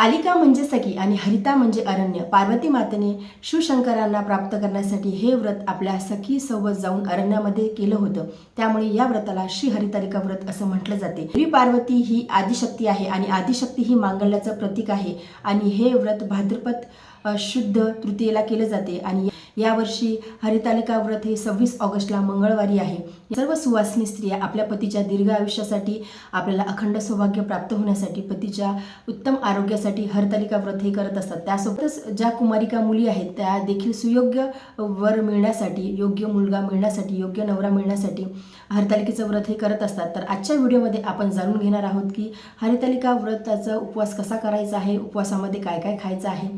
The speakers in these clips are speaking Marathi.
आलिका म्हणजे सखी आणि हरिता म्हणजे अरण्य. पार्वती मातेने शिवशंकरांना प्राप्त करण्यासाठी हे व्रत आपल्या सखी सोबत जाऊन अरण्यामध्ये केलं होतं. त्यामुळे या व्रताला श्री हरितालिका व्रत असं म्हटलं जाते. देवी पार्वती ही आदिशक्ती आहे आणि आदिशक्ती ही मांगल्याचं प्रतीक आहे आणि हे व्रत भाद्रपद शुद्ध तृतीयेला केलं जाते. आणि यावर्षी हरितालिका व्रत हे सव्वीस ऑगस्टला मंगळवारी आहे. सर्व सुवासिनी स्त्रिया आपल्या पतीच्या दीर्घ आयुष्यासाठी आपल्याला अखंड सौभाग्य प्राप्त होण्यासाठी पतीच्या उत्तम आरोग्यासाठी हरतालिका व्रत हे करत असतात. त्यासोबतच ज्या कुमारिका मुली आहेत त्या देखील सुयोग्य वर मिळण्यासाठी योग्य मुलगा मिळण्यासाठी योग्य नवरा मिळण्यासाठी हरतालिकेचं व्रत हे करत असतात. तर आजच्या व्हिडिओमध्ये आपण जाणून घेणार आहोत की हरितालिका व्रताचा उपवास कसा करायचा आहे उपवासामध्ये काय काय खायचं आहे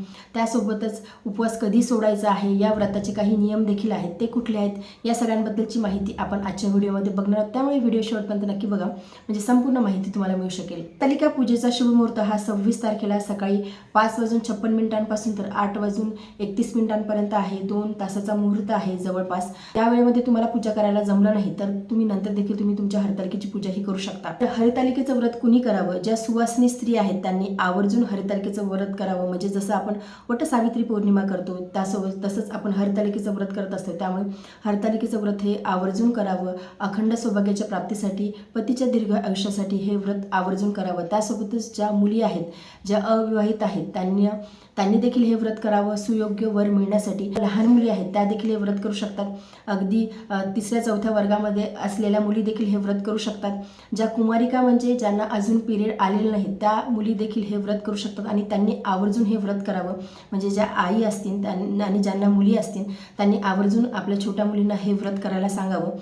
त्यासोबतच उपवास कधी सोडायचा आहे या व्रताचे काही नियम देखील आहेत ते कुठले आहेत या सगळ्यांबद्दलची माहिती आपण आजच्या व्हिडिओमध्ये बघणार आहोत. त्यामुळे व्हिडिओ शेवटपर्यंत नक्की बघा. म्हणजे संपूर्ण माहिती तुम्हाला मिळू शकेल. तालिका पूजेचा शुभमुहूर्त हा सव्वीस तारखेला सकाळी पाच वाजून छप्पन मिनिटांपासून तर आठ वाजून एकतीस मिनिटांपर्यंत आहे. दोन तासाचा मुहूर्त आहे जवळपास. त्या वेळेमध्ये तुम्हाला पूजा करायला जमलं नाही तर तुम्ही नंतर देखील तुम्ही तुमच्या हरतालिकेची पूजाही करू शकता. तर हरितालिकेचं व्रत कुणी करावं? ज्या सुवासिनी स्त्री आहेत त्यांनी आवर्जून हरितालिकेचं व्रत करावं. म्हणजे जसं आपण वट सावित्री पौर्णिमा करतो. त्यासोबत तसंच आपण हरतालिकेचं व्रत करत असतो. त्यामुळे हरतालिकेचं व्रत हे आवर्जून करावं. अखंड सौभाग्याच्या प्राप्तीसाठी पतीच्या दीर्घ आयुष्यासाठी हे व्रत आवर्जून करावं. त्यासोबतच ज्या मुली आहेत ज्या अविवाहित आहेत त्यांनी त्यांनी देखील हे व्रत करावं सुयोग्य वर मिळण्यासाठी. लहान मुली आहेत त्या देखील हे व्रत करू शकतात. अगदी तिसऱ्या चौथ्या वर्गामध्ये असलेल्या मुली देखील हे व्रत करू शकतात. ज्या कुमारिका म्हणजे ज्यांना अजून पिरियड आलेले नाहीत त्या मुली देखील हे व्रत करू शकतात आणि त्यांनी आवर्जून हे व्रत करावं. म्हणजे ज्या आई असतील त्यांना आणि ज्यांना मुली असतील त्यांनी आवर्जून आपल्या छोट्या मुलींना हे व्रत करायला सांगावं.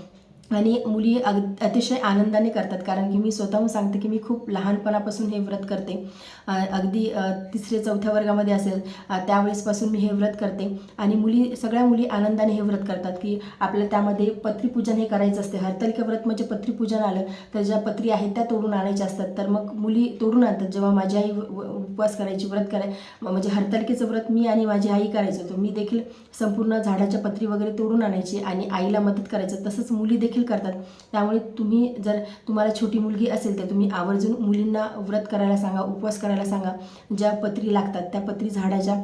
आणि मुली अग अतिशय आनंदाने करतात कारण की मी स्वतःहून सांगते की मी खूप लहानपणापासून हे व्रत करते. अगदी तिसऱ्या तिसरे चौथ्या वर्गामध्ये असेल त्यावेळेसपासून मी हे व्रत करते. आणि मुली सगळ्या मुली आनंदाने हे व्रत करतात की आपल्या त्यामध्ये पत्रीपूजन हे करायचं असते. हरतालिका व्रत म्हणजे पत्रीपूजन आलं तर ज्या पत्री आहेत त्या तोडून आणायच्या असतात. तर मग मुली तोडून आणतात. जेव्हा माझी आई व- उपवास करायची व्रत कराय म्हणजे हरतालिकेचं व्रत मी आणि माझी आई करायचो तर मी देखील संपूर्ण झाडाच्या पत्री वगैरे तोडून आणायची आणि आईला मदत करायचं. तसंच मुली देखील करतात. त्यामुळे तुम्ही जर तुम्हाला छोटी मुलगी असेल तर तुम्ही आवर्जून मुलींना व्रत करायला सांगा उपवास करायला सांगा. ज्या पत्री लागतात त्या पत्री झाडाच्या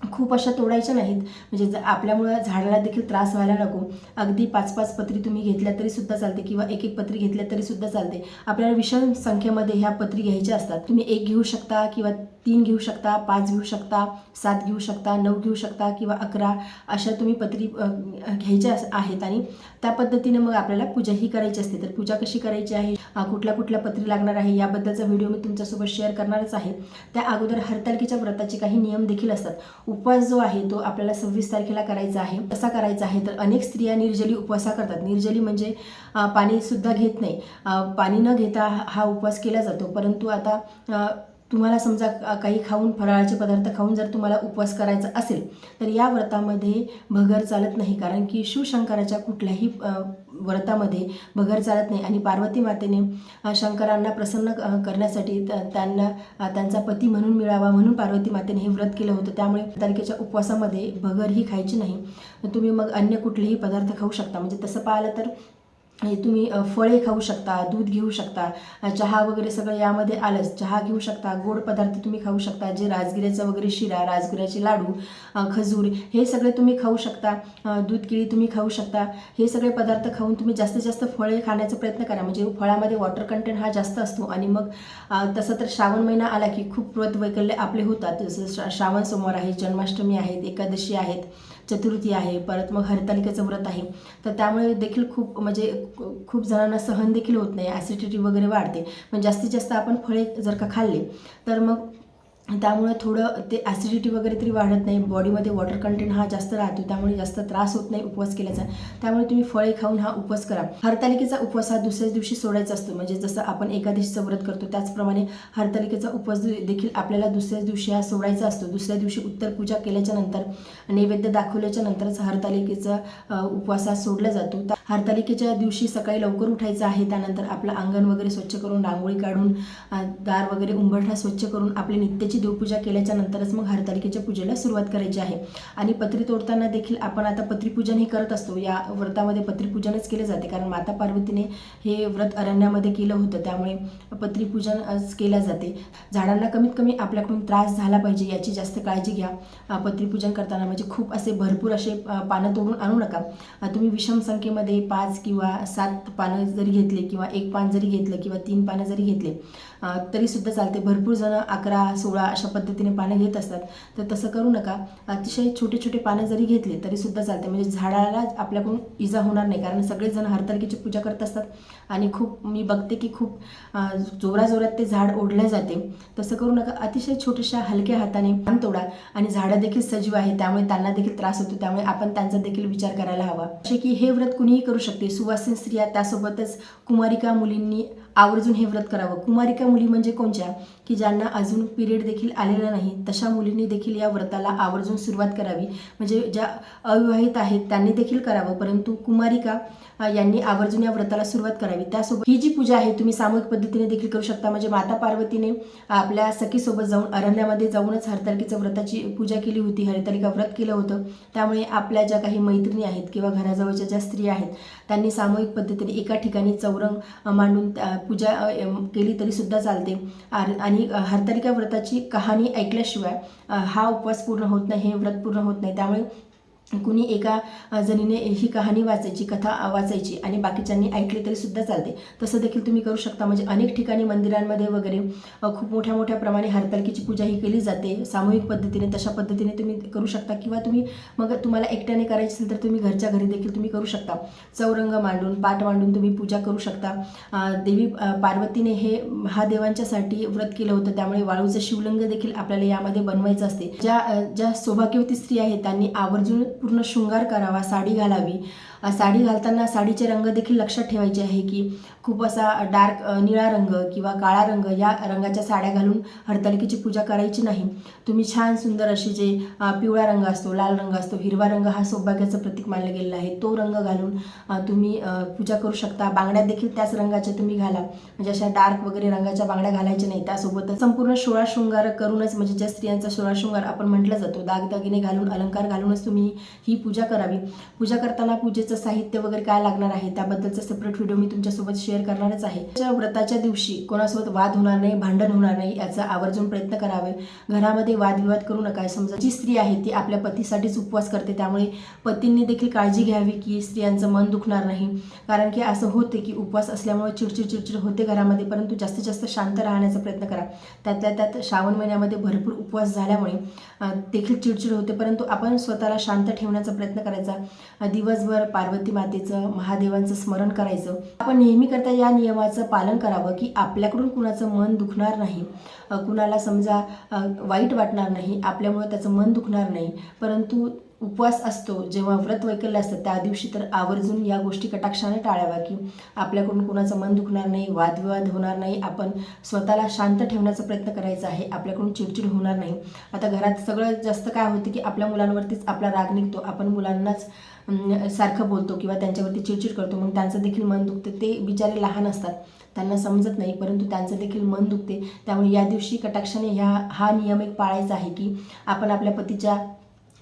खूप अशा तोडायच्या नाहीत. म्हणजे जर आपल्यामुळं झाडाला देखील त्रास व्हायला नको. अगदी पाच पाच पत्री तुम्ही घेतल्या तरी सुद्धा चालते किंवा एक एक पत्री घेतल्या तरी सुद्धा चालते. आपल्याला विषम संख्येमध्ये ह्या पत्री घ्यायच्या असतात. तुम्ही एक घेऊ शकता किंवा तीन घेऊ शकता पाच घेऊ शकता सात घेऊ शकता नऊ घेऊ शकता किंवा अकरा अशा तुम्ही पत्री घ्यायच्या आहेत. आणि त्या पद्धतीने मग आपल्याला पूजा ही करायची असते. तर पूजा कशी करायची आहे? कुठल्या कुठल्या पत्री लागणार आहे? याबद्दलचा व्हिडिओ मी तुमच्यासोबत शेअर करणारच आहे. त्या अगोदर हरतालिकेच्या व्रताचे काही नियम देखील असतात. उपवास जो आहे तो आपल्याला सव्वीस तारखेला करायचा आहे. कसा करायचा आहे तर अनेक स्त्रिया निर्जली उपवासा करतात. निर्जली म्हणजे पाणीसुद्धा घेत नाही. पाणी न घेता हा हा उपवास केला जातो. परंतु आता तुम्हाला समजा काही खाऊन फराळाचे पदार्थ खाऊन जर तुम्हाला उपवास करायचा असेल तर या व्रतामध्ये भगर चालत नाही. कारण की शिवशंकराच्या कुठल्याही व्रतामध्ये भगर चालत नाही. आणि पार्वती मातेने शंकरांना प्रसन्न करण्यासाठी त- त्यांना त्यांचा पती म्हणून मिळावा म्हणून पार्वती मातेने हे व्रत केलं होतं. त्यामुळे तारखेच्या उपवासामध्ये भगर ही खायची नाही. तुम्ही मग अन्य कुठलेही पदार्थ खाऊ शकता. म्हणजे तसं पाहिलं तर म्हणजे तुम्ही फळे खाऊ शकता दूध घेऊ शकता चहा वगैरे सगळं यामध्ये आलंच. चहा घेऊ शकता गोड पदार्थ तुम्ही खाऊ शकता जे राजगिऱ्याचा वगैरे शिरा राजगिऱ्याचे लाडू खजूर हे सगळे तुम्ही खाऊ शकता. दूध केळी तुम्ही खाऊ शकता. हे सगळे पदार्थ खाऊन तुम्ही जास्तीत जास्त फळे खाण्याचा प्रयत्न करा. म्हणजे फळामध्ये वॉटर कंटेंट हा जास्त असतो आणि मग तसं तर श्रावण महिना आला की खूप व्रत वैकल्य आपले होतात. जसं श्रावण सोमवार आहे जन्माष्टमी आहेत एकादशी आहेत. चतुर्थी आहे परत मग हरतालिकेचं व्रत आहे. तर त्यामुळे देखील खूप म्हणजे खूप जणांना सहन देखील होत नाही ॲसिडिटी वगैरे वाढते. पण जास्तीत जास्त आपण फळे जर का खाल्ले तर मग त्यामुळे थोडं ते ॲसिडिटी वगैरे तरी वाढत नाही. बॉडीमध्ये वॉटर कंटेंट हा जास्त राहतो. त्यामुळे जास्त त्रास होत नाही उपवास केल्याचा. त्यामुळे तुम्ही फळे खाऊन हा उपवास करा. हरतालिकेचा उपवास हा दुसऱ्याच दिवशी सोडायचा असतो. म्हणजे जसं आपण एकादशीचं व्रत करतो त्याचप्रमाणे हरतालिकेचा उपवास दे- देखील आपल्याला दुसऱ्याच दिवशी हा सोडायचा असतो. दुसऱ्या दिवशी उत्तर पूजा केल्याच्यानंतर नैवेद्य दाखवल्याच्या नंतरच हरतालिकेचा उपवास हा सोडला जातो. हरतालिकेच्या दिवशी सकाळी लवकर उठायचं आहे. त्यानंतर आपलं अंगण वगैरे स्वच्छ करून रांगोळी काढून दार वगैरे उंबरठा स्वच्छ करून आपले नित्याचे पत्रीची देवपूजा केल्याच्या नंतरच मग हरतालिकेच्या पूजेला सुरुवात करायची आहे. आणि पत्री तोडताना देखील आपण आता पत्रीपूजन हे करत असतो. या व्रतामध्ये पत्रीपूजनच केले जाते. कारण माता पार्वतीने हे व्रत अरण्यामध्ये केलं होतं. त्यामुळे पत्रीपूजन आज केल्या जाते. झाडांना कमीत कमी आपल्याकडून त्रास झाला पाहिजे याची जास्त काळजी घ्या. पत्रीपूजन करताना म्हणजे खूप असे भरपूर असे पानं तोडून आणू नका. तुम्ही विषम संख्येमध्ये पाच किंवा सात पानं जरी घेतले किंवा एक पान जरी घेतलं किंवा तीन पानं जरी घेतले तरीसुद्धा चालते. भरपूर जण अकरा सोळा अशा पद्धतीने पानं घेत असतात. तर तसं करू नका. अतिशय छोटे छोटे पानं जरी घेतले तरीसुद्धा चालते. म्हणजे झाडाला आपल्याकडून इजा होणार नाही. कारण सगळेजण हरतालिकेची पूजा करत असतात. आणि खूप मी बघते की खूप जोराजोरात ते झाड ओढलं जाते. तसं करू नका. अतिशय छोट्याशा हलक्या हाताने पान तोडा. आणि झाडं देखील सजीव आहे त्यामुळे त्यांना देखील त्रास होतो. त्यामुळे आपण त्यांचा देखील विचार करायला हवा. जसे की हे व्रत कुणीही करू शकते. सुवासिन स्त्रिया त्यासोबतच कुमारिका मुलींनी आवर्जून हे व्रत करावं. कुमारिका मुली म्हणजे कोणत्या की ज्यांना अजून पिरियड देखील आलेला नाही तशा मुलींनी देखील या व्रताला आवर्जून सुरुवात करावी. म्हणजे ज्या अविवाहित आहेत त्यांनी देखील करावं. परंतु कुमारिका यांनी आवर्जून या व्रताला सुरुवात करावी. त्यासोबत ही जी पूजा आहे तुम्ही सामूहिक पद्धतीने देखील करू शकता. म्हणजे माता पार्वतीने आपल्या सखीसोबत जाऊन अरण्यामध्ये जाऊनच हरतालिकेचं व्रताची पूजा केली होती. हरितालिका व्रत केलं होतं. त्यामुळे आपल्या ज्या काही मैत्रिणी आहेत किंवा घराजवळच्या ज्या स्त्रिया आहेत त्यांनी सामूहिक पद्धतीने एका ठिकाणी चौरंग मांडून त्या पूजा केली तरी सुद्धा चालते. आर- आणि हरतालिका व्रताची कहाणी ऐकल्याशिवाय हा उपवास पूर्ण होत नाही हे व्रत पूर्ण होत नाही. त्यामुळे कुणी एका जणीने ही कहाणी वाचायची कथा वाचायची आणि बाकीच्यांनी ऐकली तरी सुद्धा चालते. तसं देखील तुम्ही करू शकता. म्हणजे अनेक ठिकाणी मंदिरांमध्ये वगैरे खूप मोठ्या मोठ्या प्रमाणे हरतालिकेची पूजा ही केली जाते. सामूहिक पद्धतीने तशा पद्धतीने तुम्ही करू शकता किंवा तुम्ही मग तुम्हाला एकट्याने करायची असेल तर तुम्ही घरच्या घरी देखील तुम्ही करू शकता. चौरंग मांडून पाट मांडून तुम्ही पूजा करू शकता. देवी पार्वतीने हे महादेवांच्यासाठी व्रत केलं होतं. त्यामुळे वाळूचं शिवलिंग देखील आपल्याला यामध्ये बनवायचं असते. ज्या ज्या सौभाग्यवती स्त्री आहेत त्यांनी आवर्जून पूर्ण शृंगार करावा साडी घालावी. साडी घालताना साडीचे रंग देखील लक्षात ठेवायचे आहे की खूप असा डार्क निळा रंग किंवा काळा रंग या रंगाच्या साड्या घालून हरतालिकेची पूजा करायची नाही. तुम्ही छान सुंदर अशी जे पिवळा रंग असतो लाल रंग असतो हिरवा रंग हा सौभाग्याचं प्रतीक मानलं गेलेला आहे. तो रंग घालून तुम्ही पूजा करू शकता. बांगड्या देखील त्याच रंगाच्या तुम्ही घाला. म्हणजे अशा डार्क वगैरे रंगाच्या बांगड्या घालायच्या नाही. त्यासोबतच संपूर्ण सोळा शृंगार करूनच म्हणजे ज्या स्त्रियांचा सोळा शृंगार आपण म्हटलं जातो दागदागिने घालून अलंकार घालूनच तुम्ही ही पूजा करावी. पूजा करताना पूजेचं साहित्य वगैरे काय लागणार आहे त्याबद्दलचा सेपरेट व्हिडिओ मी तुमच्यासोबत शेअर करणारच आहे. व्रताच्या दिवशी कोणासोबत वाद होणार नाही भांडण होणार नाही याचा आवर्जून प्रयत्न करावे. घरामध्ये वादविवाद करू नका. समजा जी स्त्री आहे ती आपल्या पतीसाठीच उपवास करते. त्यामुळे पतींनी देखील काळजी घ्यावी की स्त्रियांचं मन दुखणार नाही. कारण की असं होते की उपवास असल्यामुळे चिडचिड चिडचिड होते घरामध्ये परंतु जास्तीत जास्त शांत राहण्याचा प्रयत्न करा. त्यातल्या त्यात श्रावण महिन्यामध्ये भरपूर उपवास झाल्यामुळे देखील चिडचिड होते. परंतु आपण स्वतःला शांत ठेवण्याचा प्रयत्न करायचा. दिवसभर दिवसभर पार्वती मातेचं महादेवांचं स्मरण करायचं. आपण नेहमी करता या नियमाचं पालन करावं की आपल्याकडून कुणाचं मन दुखणार नाही. कुणाला समजा वाईट वाटणार नाही. आपल्यामुळे त्याचं मन दुखणार नाही. परंतु उपवास असतो जेव्हा व्रत वैकल्य असतं त्या दिवशी तर आवर्जून या गोष्टी कटाक्षाने टाळाव्या की आपल्याकडून कुणाचं मन दुखणार नाही वादविवाद होणार नाही आपण स्वतःला शांत ठेवण्याचा प्रयत्न करायचा आहे आपल्याकडून चिडचिड होणार नाही. आता घरात सगळं जास्त काय होतं की आपल्या मुलांवरतीच आपला राग निघतो आपण मुलांनाच सारखं बोलतो किंवा त्यांच्यावरती चिडचिड करतो मग त्यांचं देखील मन दुखतं ते बिचारे लहान असतात त्यांना समजत नाही परंतु त्यांचं देखील मन दुखते. त्यामुळे या दिवशी कटाक्षाने ह्या हा नियम एक पाळायचा आहे की आपण आपल्या पतीच्या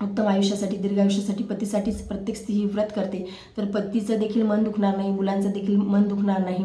उत्तम आयुष्यासाठी दीर्घ आयुष्यासाठी पतीसाठीच प्रत्येक स्त्री ही व्रत करते. तर पतीचं देखील मन दुखणार नाही मुलांचं देखील मन दुखणार नाही.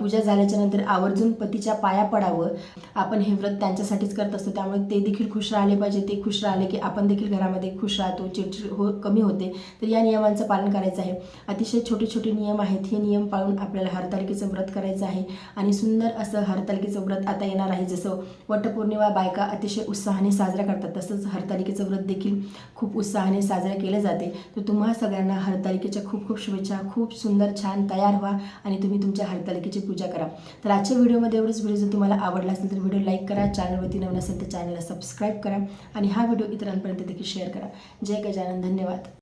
पूजा झाल्याच्यानंतर आवर्जून पतीच्या पाया पडावं. आपण हे व्रत त्यांच्यासाठीच करत असतो. त्यामुळे ते देखील खुश राहिले पाहिजे. ते खुश राहिले की आपण देखील घरामध्ये खुश राहतो. चिडचिड हो कमी होते. तर या नियमांचं पालन करायचं आहे. अतिशय छोटे छोटे नियम आहेत. हे नियम पाळून आपल्याला हरतालिकेचं व्रत करायचं आहे. आणि सुंदर असं हरतालिकेचं व्रत आता येणार आहे. जसं वटपौर्णिमा बायका अतिशय उत्साहाने साजरा करतात. तसंच हरतालिकेचं व्रत देखील खूप उत्साहाने साजरे केले जाते. तर तुम्हा सगळ्यांना हरतालिकेच्या खूप खूप शुभेच्छा खूप सुंदर छान तयार व्हा आणि तुम्ही तुमच्या हरतालिकेची पूजा करा. तर आजच्या व्हिडिओमध्ये एवढंच. व्हिडिओ जर तुम्हाला आवडला असेल तर व्हिडिओ लाईक करा चॅनलवरती नवीन असेल तर चॅनलला सबस्क्राईब करा आणि हा व्हिडिओ इतरांपर्यंत देखील शेअर करा. जय गजानन. धन्यवाद.